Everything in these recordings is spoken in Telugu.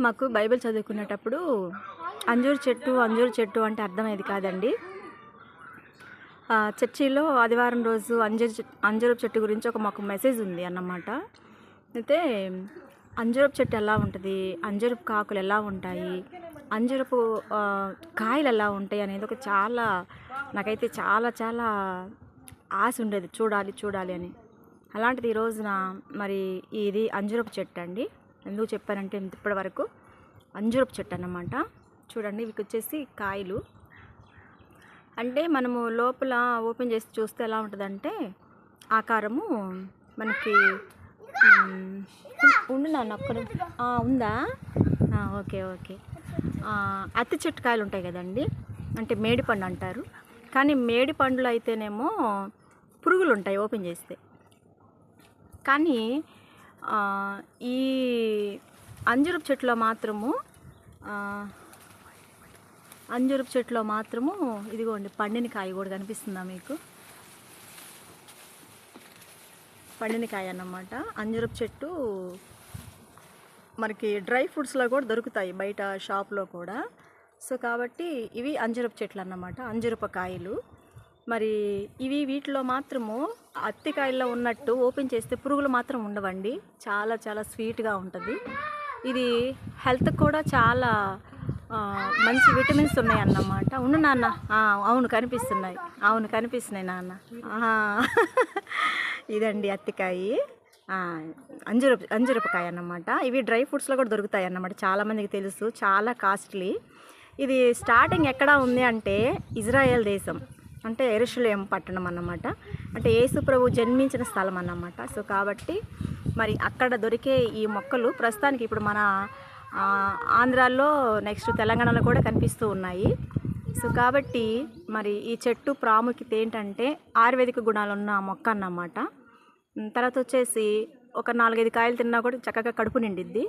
మాకు బైబిల్ చదువుకునేటప్పుడు అంజూరు చెట్టు అంజూరు చెట్టు అంటే అర్థమయ్యేది కాదండి. చర్చిలో ఆదివారం రోజు అంజూరు చె- అంజూరపు చెట్టు గురించి ఒక మాకు మెసేజ్ ఉంది అన్నమాట. అయితే అంజూరపు చెట్టు ఎలా ఉంటుంది? అంజూరపు కాకులు ఎలా ఉంటాయి? అంజూరపు కాయలు ఎలా ఉంటాయి అనేది ఒక చాలా నాకైతే చాలా చాలా ఆశ ఉండేది. చూడాలి చూడాలి అని. అలాంటిది ఈ రోజున మరి ఇది అంజూరపు చెట్టు అండి. ఎందుకు చెప్పానంటే ఇప్పటి వరకు అంజూరపు చెట్టు అన్నమాట. చూడండి ఇవి వచ్చేసి కాయలు. అంటే మనము లోపల ఓపెన్ చేసి చూస్తే ఎలా ఉంటుందంటే ఆకారము మనకి మ్, ఉం- ఉండు నాన్న ఒక్క ఉందా? Okay okay. అత్తి చెట్టు కాయలు ఉంటాయి కదండి అంటే మేడి పండు అంటారు. కానీ మేడి పండ్లు అయితేనేమో పురుగులు ఉంటాయి ఓపెన్ చేస్తే. కానీ ఈ అంజూరపు చెట్లో మాత్రము ఆ, అంజూరపు మాత్రము ఇదిగోండి పండిన కాయ కూడా కనిపిస్తుందా మీకు? పండిన కాయ అన్నమాట. అంజూరపు చెట్టు మనకి డ్రై ఫ్రూట్స్లో కూడా దొరుకుతాయి బయట షాప్లో కూడా. సో కాబట్టి ఇవి అంజరపు చెట్లు అన్నమాట అంజూరపు కాయలు. మరి ఇవి వీటిలో మాత్రము అత్తికాయల్లో ఉన్నట్టు ఓపెన్ చేస్తే పురుగులు మాత్రం ఉండవండి. చాలా చాలా స్వీట్గా ఉంటుంది. ఇది హెల్త్ కూడా చాలా మంచి విటమిన్స్ ఉన్నాయి అన్నమాట ఉండు నాన్న. అవును కనిపిస్తున్నాయి. అవును కనిపిస్తున్నాయి నాన్న. ఇదండి అత్తికాయ. ఆ, అంజూరపు అన్నమాట. ఇవి డ్రై ఫ్రూట్స్లో కూడా దొరుకుతాయి అన్నమాట. చాలామందికి తెలుసు. చాలా కాస్ట్లీ. ఇది స్టార్టింగ్ ఎక్కడ ఉంది అంటే ఇజ్రాయెల్ దేశం. అంటే ఎరుషులేం పట్టణం అన్నమాట. అంటే యేసుప్రభు జన్మించిన స్థలం అన్నమాట. సో కాబట్టి మరి అక్కడ దొరికే ఈ మొక్కలు ప్రస్తుతానికి ఇప్పుడు మన ఆంధ్రాలో నెక్స్ట్ తెలంగాణలో కూడా కనిపిస్తూ ఉన్నాయి. సో కాబట్టి మరి ఈ చెట్టు ప్రాముఖ్యత ఏంటంటే ఆయుర్వేదిక గుణాలు ఉన్న మొక్క అన్నమాట. తర్వాత వచ్చేసి ఒక నాలుగైదు కాయలు తిన్నా కూడా చక్కగా కడుపు నిండిద్ది.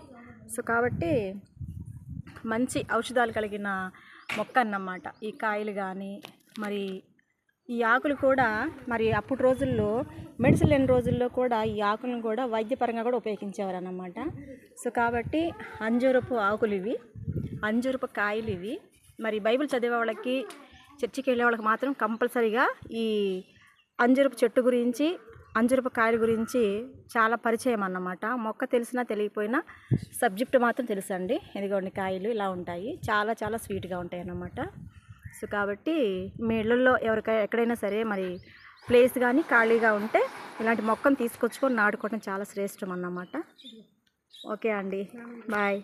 సో కాబట్టి మంచి ఔషధాలు కలిగిన మొక్క అన్నమాట. ఈ కాయలు కానీ మరి ఈ ఆకులు కూడా మరి అప్పుడు రోజుల్లో మెడిసిన్ లేని రోజుల్లో కూడా ఈ ఆకులను కూడా వైద్యపరంగా కూడా ఉపయోగించేవారు అన్నమాట సో కాబట్టి అంజూరపు ఆకులు ఇవి అంజూరపు కాయలు ఇవి. మరి బైబిల్ చదివే వాళ్ళకి చర్చికి వెళ్ళే వాళ్ళకి మాత్రం కంపల్సరీగా ఈ అంజూరపు చెట్టు గురించి అంజూరపు కాయల గురించి చాలా పరిచయం అన్నమాట. మొక్క తెలిసినా తెలియకపోయినా సబ్జెక్ట్ మాత్రం తెలుసండి. ఇదిగోండి కాయలు ఇలా ఉంటాయి. చాలా చాలా స్వీట్గా ఉంటాయి అన్నమాట సో కాబట్టి మీ ఇళ్ళల్లో ఎవరికైనా ఎక్కడైనా సరే మరి ప్లేస్ కానీ ఖాళీగా ఉంటే ఇలాంటి మొక్కను తీసుకొచ్చుకొని నాటుకోవడం చాలా శ్రేష్టం అన్నమాట. ఓకే అండి. బాయ్.